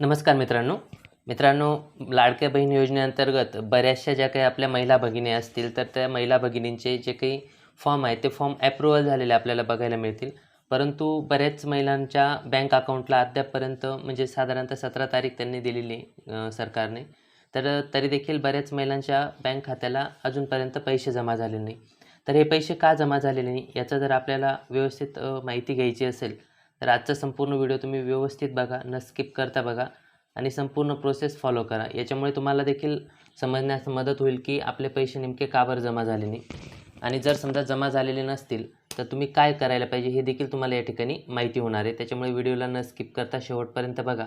नमस्कार मित्रांनो. मित्रांनो लाडक्या बहीण योजनेअंतर्गत बऱ्याचशा ज्या काही आपल्या महिला भगिनी असतील तर त्या महिला भगिनींचे जे काही फॉर्म आहेत ते फॉर्म ॲप्रुव्हल झालेले आपल्याला बघायला मिळतील. परंतु बऱ्याच महिलांच्या बँक अकाउंटला अद्यापपर्यंत म्हणजे साधारणतः सतरा तारीख त्यांनी दिलेली सरकारने. तर तरी देखील बऱ्याच महिलांच्या बँक खात्याला अजूनपर्यंत पैसे जमा झालेले नाही. तर हे पैसे का जमा झालेले नाही याचा जर आपल्याला व्यवस्थित माहिती घ्यायची असेल तर आजचा संपूर्ण व्हिडिओ तुम्ही व्यवस्थित बघा न स्किप करता बघा आणि संपूर्ण प्रोसेस फॉलो करा. याच्यामुळे तुम्हाला देखील समजण्यास मदत होईल की आपले पैसे नेमके का बरं जमा झाले नाही. आणि जर समजा जमा झालेले नसतील तर तुम्ही काय करायला पाहिजे हे देखील तुम्हाला या ठिकाणी माहिती होणार आहे. त्याच्यामुळे व्हिडिओला न स्किप करता शेवटपर्यंत बघा.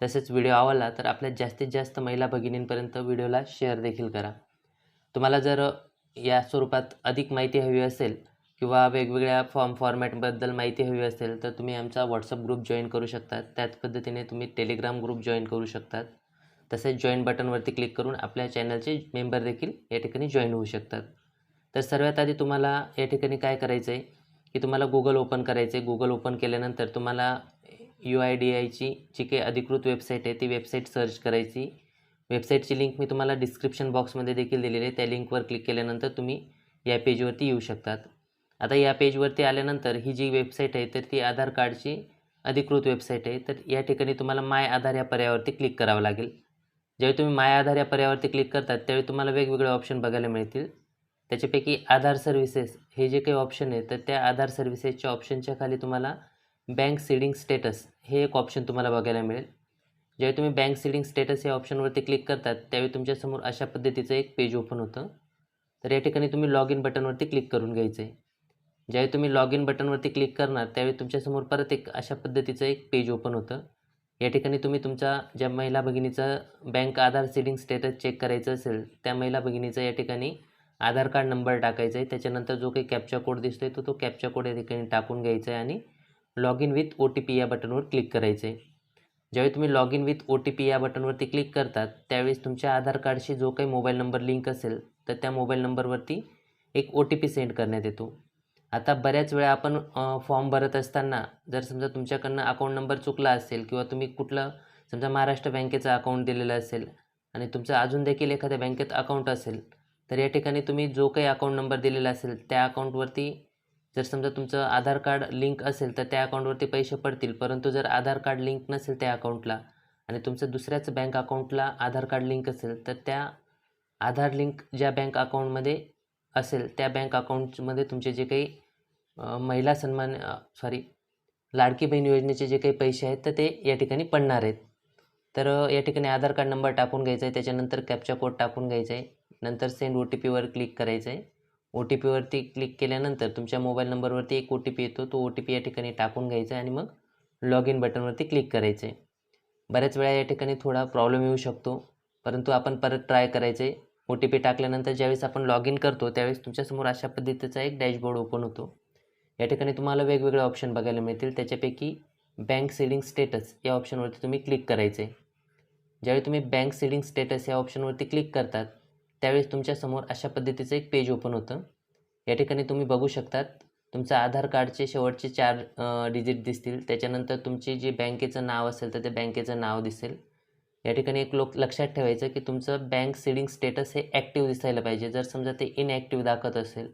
तसेच व्हिडिओ आवडला तर आपल्या जास्तीत जास्त महिला भगिनींपर्यंत व्हिडिओला शेअर देखील करा. तुम्हाला जर या स्वरूपात अधिक माहिती हवी असेल किंवा वेगवेगळ्या फॉर्म फॉर्मॅटबद्दल माहिती हवी असेल तर तुम्ही आमचा व्हॉट्सअप ग्रुप जॉईन करू शकतात. त्याच पद्धतीने तुम्ही टेलिग्राम ग्रुप जॉईन करू शकतात. तसेच जॉईन बटनवरती क्लिक करून आपल्या चॅनलचे मेंबर देखील या ठिकाणी जॉईन होऊ शकतात. तर सर्वात आधी तुम्हाला या ठिकाणी काय करायचं आहे की तुम्हाला गुगल ओपन करायचं आहे गुगल ओपन केल्यानंतर तुम्हाला यू आय डी आयची जी काही अधिकृत वेबसाईट आहे ती वेबसाईट सर्च करायची. वेबसाईटची लिंक मी तुम्हाला डिस्क्रिप्शन बॉक्समध्ये देखील दिलेली आहे. त्या लिंकवर क्लिक केल्यानंतर तुम्ही या पेजवरती येऊ शकतात. आता या पेजवरती आल्यानंतर ही जी वेबसाईट आहे तर ती आधार कार्डची अधिकृत वेबसाईट आहे. तर या ठिकाणी तुम्हाला माय आधार या पर्यायावरती क्लिक करावं लागेल. ज्यावेळी तुम्ही माय आधार या पर्यायावरती क्लिक करतात त्यावेळी तुम्हाला वेगवेगळे ऑप्शन बघायला मिळतील. त्याच्यापैकी आधार सर्व्हिसेस हे जे काही ऑप्शन आहे तर त्या आधार सर्व्हिसेसच्या ऑप्शनच्या खाली तुम्हाला बँक सीडिंग स्टेटस हे एक ऑप्शन तुम्हाला बघायला मिळेल. ज्यावेळी तुम्ही बँक सीडिंग स्टेटस या ऑप्शनवरती क्लिक करतात त्यावेळी तुमच्यासमोर अशा पद्धतीचं एक पेज ओपन होतं. तर या ठिकाणी तुम्ही लॉग इन बटनवरती क्लिक करून घ्यायचं आहे. ज्यावेळी तुम्ही लॉग इन बटनवरती क्लिक करणार त्यावेळी तुमच्यासमोर परत एक अशा पद्धतीचं एक पेज ओपन होतं. या ठिकाणी तुम्ही तुमच्या ज्या महिला भगिनीचं bank Aadhaar seeding status check करायचं असेल त्या महिला भगिनीचा या ठिकाणी आधार कार्ड नंबर टाकायचा आहे त्याच्यानंतर जो काही कॅप्चा कोड दिसतो आहे तो तो कॅप्चा कोड या ठिकाणी टाकून घ्यायचा आहे आणि log in with O T P या बटनवर क्लिक करायचं आहे ज्यावेळी तुम्ही log in with O T P या बटनवरती क्लिक करतात त्यावेळेस तुमच्या आधार कार्डशी जो काही मोबाईल नंबर लिंक असेल तर त्या मोबाईल नंबरवरती एक ओ टी पी सेंड करण्यात येतो. आता बऱ्याच वेळा आपण फॉर्म भरत असताना जर समजा तुमच्याकडनं अकाउंट नंबर चुकला असेल किंवा तुम्ही कुठलं समजा महाराष्ट्र बँकेचं अकाउंट दिलेलं असेल आणि तुमचं अजून देखील एखाद्या बँकेत अकाउंट असेल तर या ठिकाणी तुम्ही जो काही अकाउंट नंबर दिलेला असेल त्या अकाउंटवरती जर समजा तुमचं आधार कार्ड लिंक असेल तर त्या अकाउंटवरती पैसे पडतील. परंतु जर आधार कार्ड लिंक नसेल त्या अकाउंटला आणि तुमचं दुसऱ्याच बँक अकाउंटला आधार कार्ड लिंक असेल तर त्या आधार लिंक ज्या बँक अकाउंटमध्ये असेल त्या बँक अकाउंटमध्ये तुमचे जे काही महिला सन्मान सॉरी लाडकी बहीण योजनेचे जे काही पैसे आहेत तर ते या ठिकाणी पडणार आहेत. तर या ठिकाणी आधार कार्ड नंबर टाकून घ्यायचा आहे त्याच्यानंतर कॅप्चा कोड टाकून घ्यायचा आहे नंतर सेंड ओ टी पीवर क्लिक करायचं आहे ओ टी पीवरती क्लिक केल्यानंतर तुमच्या मोबाईल नंबरवरती एक ओ टी पी येतो तो ओ टी पी या ठिकाणी टाकून घ्यायचा आहे आणि मग लॉग इन बटनवरती क्लिक करायचं आहे बऱ्याच वेळा या ठिकाणी थोडा प्रॉब्लेम येऊ शकतो परंतु आपण परत ट्राय करायचं आहे ओ टी पी टाकल्यानंतर ज्यावेळेस आपण लॉग इन करतो त्यावेळेस तुमच्यासमोर अशा पद्धतीचा एक डॅशबोर्ड ओपन होतो. या ठिकाणी तुम्हाला वेगवेगळे ऑप्शन बघायला मिळतील. त्याच्यापैकी बँक सेडिंग स्टेटस या ऑप्शनवरती तुम्ही क्लिक करायचे ज्यावेळी तुम्ही बँक सेडिंग स्टेटस या ऑप्शनवरती क्लिक करतात त्यावेळेस तुमच्यासमोर अशा पद्धतीचं एक पेज ओपन होतं. या ठिकाणी तुम्ही बघू शकतात तुमचं आधार कार्डचे शेवटचे चार डिजिट दिसतील. त्याच्यानंतर तुमचे जे बँकेचं नाव असेल तर ते बँकेचं नाव दिसेल. या ठिकाणी एक लोक लक्षात ठेवायचं की तुमचं बँक सीडिंग स्टेटस हे ॲक्टिव्ह दिसायला पाहिजे. जर समजा ते इनॲक्टिव्ह दाखवत असेल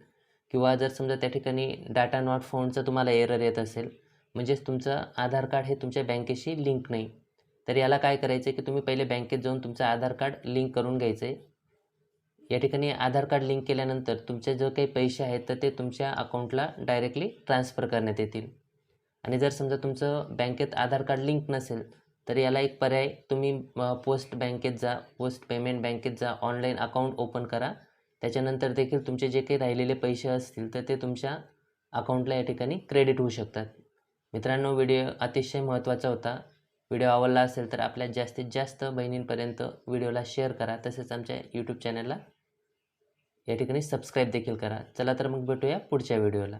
किंवा जर समजा त्या ठिकाणी डाटा नॉट फोनचं तुम्हाला एरर येत असेल म्हणजेच तुमचं आधार कार्ड हे तुमच्या बँकेशी लिंक नाही. तर याला काय करायचं आहे की तुम्ही पहिले बँकेत जाऊन तुमचं आधार कार्ड लिंक करून घ्यायचं आहे या ठिकाणी आधार कार्ड लिंक केल्यानंतर तुमचे जो काही पैसे आहेत तर ते तुमच्या अकाउंटला डायरेक्टली ट्रान्सफर करण्यात येतील. आणि जर समजा तुमचं बँकेत आधार कार्ड लिंक नसेल तर याला एक पर्याय तुम्ही पोस्ट बँकेत जा पोस्ट पेमेंट बँकेत जा ऑनलाईन अकाउंट ओपन करा. त्याच्यानंतर देखील तुमचे जे काही राहिलेले पैसे असतील तर ते तुमच्या अकाउंटला या ठिकाणी क्रेडिट होऊ शकतात. मित्रांनो व्हिडिओ अतिशय महत्त्वाचा होता. व्हिडिओ आवडला असेल तर आपल्या जास्तीत जास्त बहिणींपर्यंत व्हिडिओला शेअर करा. तसेच आमच्या यूट्यूब चॅनलला या ठिकाणी सबस्क्राईब देखील करा. चला तर मग भेटूया पुढच्या व्हिडिओला.